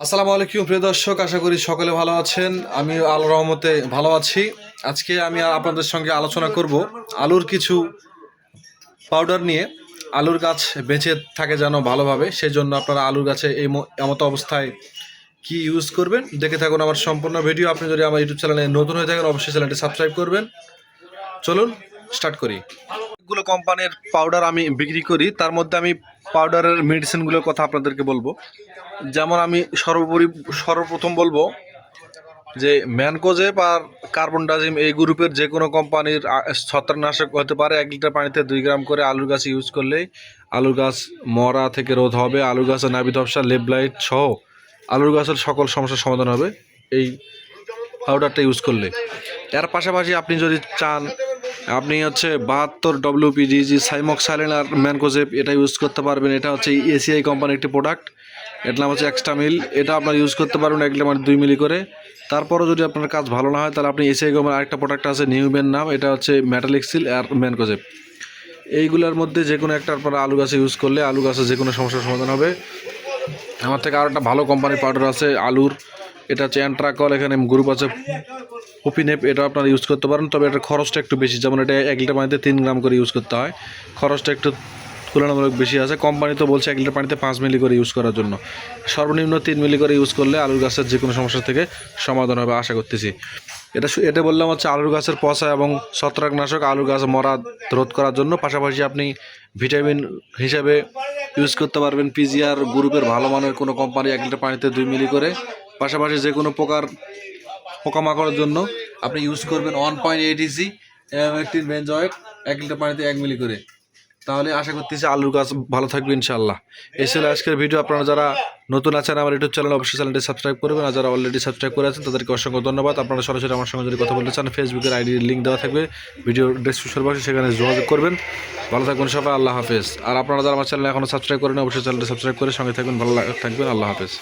আসসালামু আলাইকুম, প্রিয় দর্শক, আশা করি সকলে ভালো আছেন। আমি আল রহমতে ভালো আছি। আজকে আমি আপনাদের সঙ্গে আলোচনা করব আলুর কিছু পাউডার নিয়ে। আলুর গাছ বেঁচে থাকে যেন ভালোভাবে সেই জন্য আপনারা আলুর গাছে এই এমতো অবস্থায় কি ইউজ করবেন, দেখে থাকুন আমার সম্পূর্ণ ভিডিও আপনি যদি আমার ইউটিউব চ্যানেলে নতুন হয়ে থাকেন, অবশ্যই চ্যানেলটি সাবস্ক্রাইব করবেন। চলুন স্টার্ট করি। অনেকগুলো কোম্পানির পাউডার আমি বিক্রি করি। তার মধ্যে আমি পাউডারের মেডিসিনগুলোর কথা আপনাদেরকে বলব। যেমন আমি সর্বোপরি, সর্বপ্রথম বলব যে ম্যানকোজেপ আর কার্বন ডাজিম এই গ্রুপের যে কোনো কোম্পানির ছত্রাকনাশক হতে পারে এক লিটার পানিতে দুই গ্রাম করে আলুর গাছ ইউজ করলেই আলুর গাছ মরা থেকে রোধ হবে, আলুর গাছের নাবি ধপসা লেবলাইট সহ আলুর গাছের সকল সমস্যার সমাধান হবে এই পাউডারটা ইউজ করলে। এর পাশাপাশি আপনি যদি চান আপনি হচ্ছে বাহাত্তর ডব্লিউপিডিজি সাইমক্সাইলেন আর ম্যানকোজেপ এটা ইউজ করতে পারবেন। এটা হচ্ছে এসিআই কোম্পানির একটি প্রোডাক্ট এটার নাম হচ্ছে এক্সট্রা মিল এটা আপনার ইউজ করতে পারবেন এক লিটার দুই মিলি করে। তারপরও যদি আপনার কাজ ভালো না হয়, তাহলে আপনি এসিআই কোম্পানির আরেকটা প্রোডাক্ট আছে নিউমেন নাম। এটা হচ্ছে ম্যাটালিক্সিল আর ম্যানকোজেপ এইগুলোর মধ্যে যে কোনো একটা আপনারা আলু গাছে ইউজ করলে আলু গাছে যে কোনো সমস্যার সমাধান হবে। আমার থেকে আরও একটা ভালো কোম্পানির পাউডার আছে, আলুর। এটা হচ্ছে অ্যান্ট্রাকল এখানে গ্রুপ আছে। পুপিনেপ এটা আপনারা ইউজ করতে পারেন, তবে এটার খরচটা একটু বেশি। যেমন এটা এক লিটার পানিতে তিন গ্রাম করে ইউজ করতে হয়। খরচটা একটু তুলনামূলক বেশি আছে। কোম্পানি তো বলছে এক লিটার পানিতে পাঁচ মিলি করে ইউজ করার জন্য। সর্বনিম্ন তিন মিলি করে ইউজ করলে আলুর গাছের যে কোনো সমস্যা থেকে সমাধান হবে, আশা করতেছি। এটা এটা বললাম হচ্ছে আলুর গাছের পচা এবং ছত্রাকনাশক আলুর গাছ মরা রোধ করার জন্য। পাশাপাশি আপনি ভিটামিন হিসাবে ইউজ করতে পারবেন। পিজিআর গ্রুপের ভালো মানের কোনো কোম্পানি এক লিটার পানিতে দুই মিলি করে। পাশাপাশি যে কোনো প্রকার পোকামাকড়ের জন্য। আপনি ইউজ করবেন ওয়ান পয়েন্ট এইট ইসি একটি বেঞ্জয়েড এক লিটার পানিতে এক মিলি করে। তাহলে আশা করতেছি আলুর গাছ ভালো থাকবে ইনশাল্লাহ ছিল আজকের ভিডিও আপনারা যারা নতুন আছেন, আমার ইউটিউব চ্যানেল অবশ্যই চ্যানেলটি সাবস্ক্রাইব করবেন। আর যারা অলরেডি সাবস্ক্রাইব করে আছেন তাদেরকে অসংখ্য ধন্যবাদ। আপনারা সরাসরি আমার সঙ্গে যদি কথা বলতে চান ফেসবুকের আইডির লিঙ্ক দেওয়া থাকবে। ভিডিও ডেসক্রিপশন বক্সে সেখানে যোগাযোগ করবেন। ভালো থাকবেন সবাই, আল্লাহ হাফেজ। আর আপনারা যারা আমার চ্যানেল এখনও সাবস্ক্রাইব করেন অবশ্যই চ্যানেলটি সাবস্ক্রাইব করে সঙ্গে থাকবেন, ভালো থাকবেন, আল্লাহ হাফেজ।